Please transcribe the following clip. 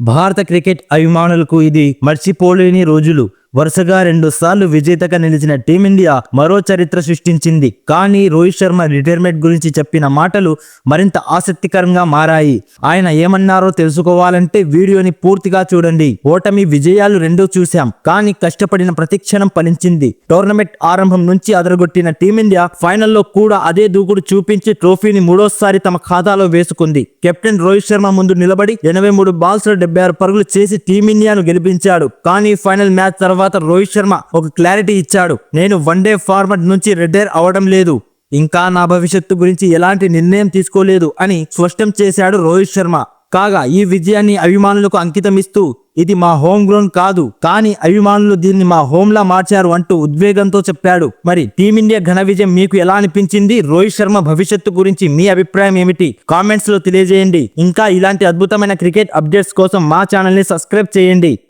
భారత క్రికెట్ అభిమానులకు ఇది మర్చిపోలేని రోజులు. వరుసగా రెండుసార్లు విజేతగా నిలిచిన టీమిండియా మరో చరిత్ర సృష్టించింది. కానీ రోహిత్ శర్మ రిటైర్మెంట్ గురించి చెప్పిన మాటలు మరింత ఆసక్తికరంగా మారాయి. ఆయన ఏమన్నారో తెలుసుకోవాలంటే వీడియోని పూర్తిగా చూడండి. ఓటమి విజయాలు రెండూ చూశాం. కానీ కష్టపడిన ప్రతిక్షణం ఫలించింది. టోర్నమెంట్ ఆరంభం నుంచి అదరగొట్టిన టీమిండియా ఫైనల్లో కూడా అదే దూకుడు చూపించి ట్రోఫీని మూడోసారి తమ ఖాతాలో వేసుకుంది. కెప్టెన్ రోహిత్ శర్మ ముందు నిలబడి ఎనభై మూడు బాల్స్లో డెబ్బై ఆరు పరుగులు చేసి టీమిండియాను గెలిపించాడు. కానీ ఫైనల్ మ్యాచ్ తర్వాత తర్వాత రోహిత్ శర్మ ఒక క్లారిటీ ఇచ్చాడు. నేను వన్ డే ఫార్మట్ నుంచి రిటైర్ అవడం లేదు. ఇంకా నా భవిష్యత్తు గురించి ఎలాంటి నిర్ణయం తీసుకోలేదు అని స్పష్టం చేశాడు రోహిత్ శర్మ. కాగా ఈ విజయాన్ని అభిమానులకు అంకితం ఇస్తూ ఇది మా హోమ్ గ్రౌండ్ కాదు కానీ అభిమానులు దీన్ని మా హోమ్లా మార్చారు అంటూ ఉద్వేగంతో చెప్పాడు. మరి టీమిండియా ఘన విజయం మీకు ఎలా అనిపించింది? రోహిత్ శర్మ భవిష్యత్తు గురించి మీ అభిప్రాయం ఏమిటి? కామెంట్స్లో తెలియజేయండి. ఇంకా ఇలాంటి అద్భుతమైన క్రికెట్ అప్డేట్స్ కోసం మా ఛానల్ని సబ్స్క్రైబ్ చేయండి.